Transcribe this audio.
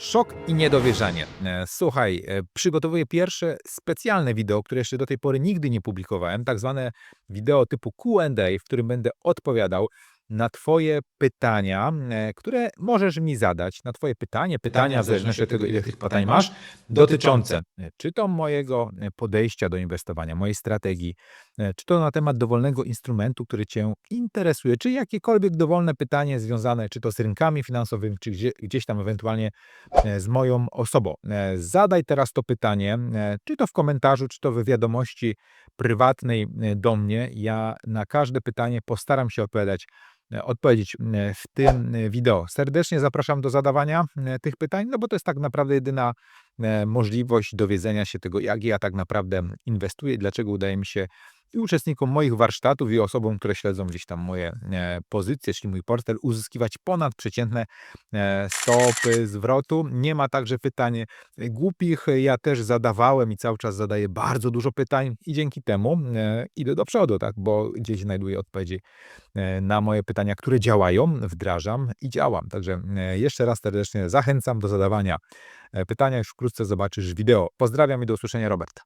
Szok i niedowierzanie. E, Słuchaj, e, przygotowuję pierwsze specjalne wideo, które jeszcze do tej pory nigdy nie publikowałem, tak zwane wideo typu Q&A, w którym będę odpowiadał na Twoje pytania, e, które możesz mi zadać, na Twoje pytanie, pytania, w zależności od tego, ile tych pytań masz, dotyczące e, czy to mojego e, podejścia do inwestowania, mojej strategii, czy to na temat dowolnego instrumentu, który Cię interesuje, czy jakiekolwiek dowolne pytanie związane, czy to z rynkami finansowymi, czy gdzie, gdzieś tam ewentualnie z moją osobą. Zadaj teraz to pytanie, czy to w komentarzu, czy to w wiadomości prywatnej do mnie. Ja na każde pytanie postaram się odpowiadać odpowiedzieć w tym e, wideo. Serdecznie zapraszam do zadawania e, tych pytań, no bo to jest tak naprawdę jedyna możliwość dowiedzenia się tego, jak ja tak naprawdę inwestuję, dlaczego udaje mi się i uczestnikom moich warsztatów i osobom, które śledzą gdzieś tam moje e, pozycje, czyli mój portfel, uzyskiwać ponadprzeciętne e, stopy zwrotu. Nie ma także pytań e, głupich. Ja też zadawałem i cały czas zadaję bardzo dużo pytań i dzięki temu e, idę do przodu, tak, bo gdzieś znajduję odpowiedzi e, na moje pytania, które działają, wdrażam i działam. Także e, jeszcze raz serdecznie zachęcam do zadawania e, pytania. Już wkrótce zobaczysz wideo. Pozdrawiam i do usłyszenia, Robert.